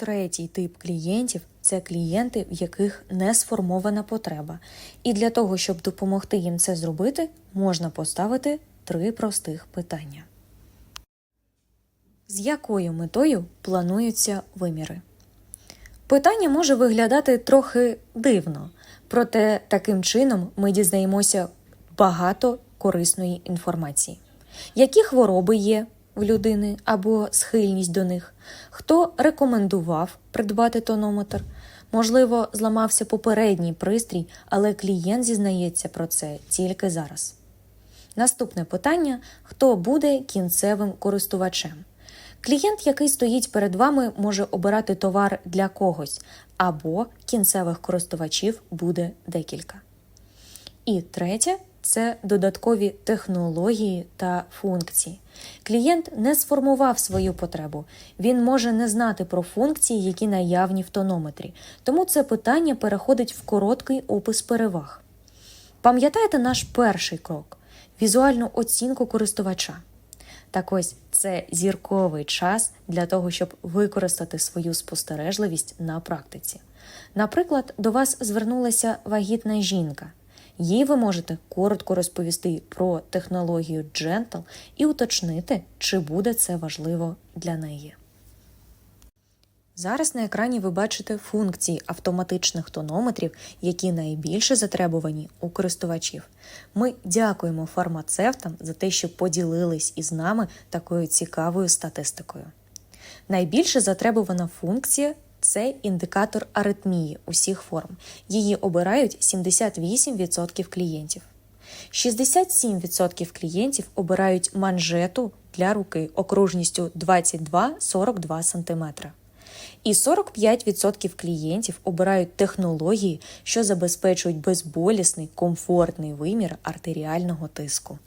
Третій тип клієнтів це клієнти, в яких не сформована потреба. І для того, щоб допомогти їм це зробити, можна поставити три простих питання. З якою метою плануються виміри? Питання може виглядати трохи дивно, проте таким чином ми дізнаємося багато корисної інформації. Які хвороби є в людини або схильність до них, хто рекомендував придбати тонометр, можливо, зламався попередній пристрій, але клієнт зізнається про це тільки зараз. Наступне питання: хто буде кінцевим користувачем? Клієнт, який стоїть перед вами, може обирати товар для когось, або кінцевих користувачів буде декілька. І третє це додаткові технології та функції. Клієнт не сформував свою потребу, він може не знати про функції, які наявні в тонометрі, тому це питання переходить в короткий опис переваг. Пам'ятаєте наш перший крок візуальну оцінку користувача. Так ось це зірковий час для того, щоб використати свою спостережливість на практиці. Наприклад, до вас звернулася вагітна жінка. Їй ви можете коротко розповісти про технологію Gentle і уточнити, чи буде це важливо для неї. Зараз на екрані ви бачите функції автоматичних тонометрів, які найбільше затребувані у користувачів. Ми дякуємо фармацевтам за те, що поділились із нами такою цікавою статистикою. Найбільше затребувана функція це індикатор аритмії усіх форм. Її обирають 78% клієнтів. 67% клієнтів обирають манжету для руки окружністю 22-42 см. І 45% клієнтів обирають технології, що забезпечують безболісний, комфортний вимір артеріального тиску.